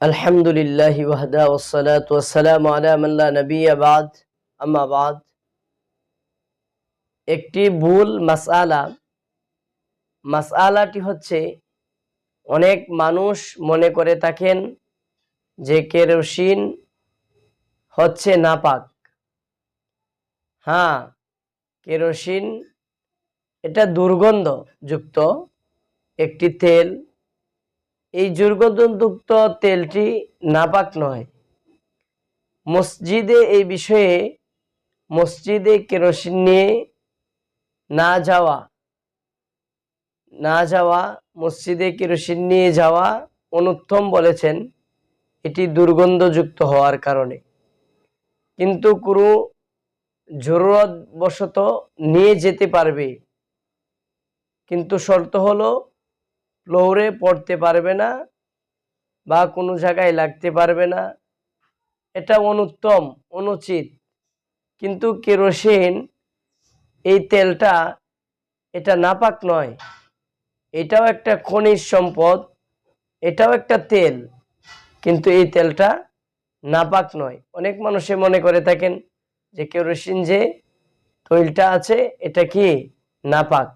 আলহামদুলিল্লাহ ওয়াহদা ওসালাত একটি ভুল মাসালা হচ্ছে, অনেক মানুষ মনে করে থাকেন যে কেরোসিন হচ্ছে নাপাক। হ্যাঁ কেরোসিন এটা দুর্গন্ধযুক্ত একটি তেল। এই দুর্গন্ধযুক্ত তেলটি নাপাক নয়। মসজিদে এই বিষয়ে মসজিদে কেরোসিন নিয়ে না যাওয়া না যাওয়া, মসজিদে কেরোসিন নিয়ে যাওয়া অনুত্তম বলেছেন, এটি দুর্গন্ধযুক্ত হওয়ার কারণে। কিন্তু কোনো জরুরত বশত নিয়ে যেতে পারবে। কিন্তু শর্ত হলো ফ্লোরে পড়তে পারবে না বা কোনো জায়গায় লাগতে পারবে না। এটা অনুত্তম, অনুচিত। কিন্তু কেরোসিন এই তেলটা এটা নাপাক নয়। এটাও একটা খনিজ সম্পদ, এটাও একটা তেল। কিন্তু এই তেলটা নাপাক নয়। অনেক মানুষে মনে করে থাকেন যে কেরোসিন যে তৈলটা আছে, এটা কি নাপাক?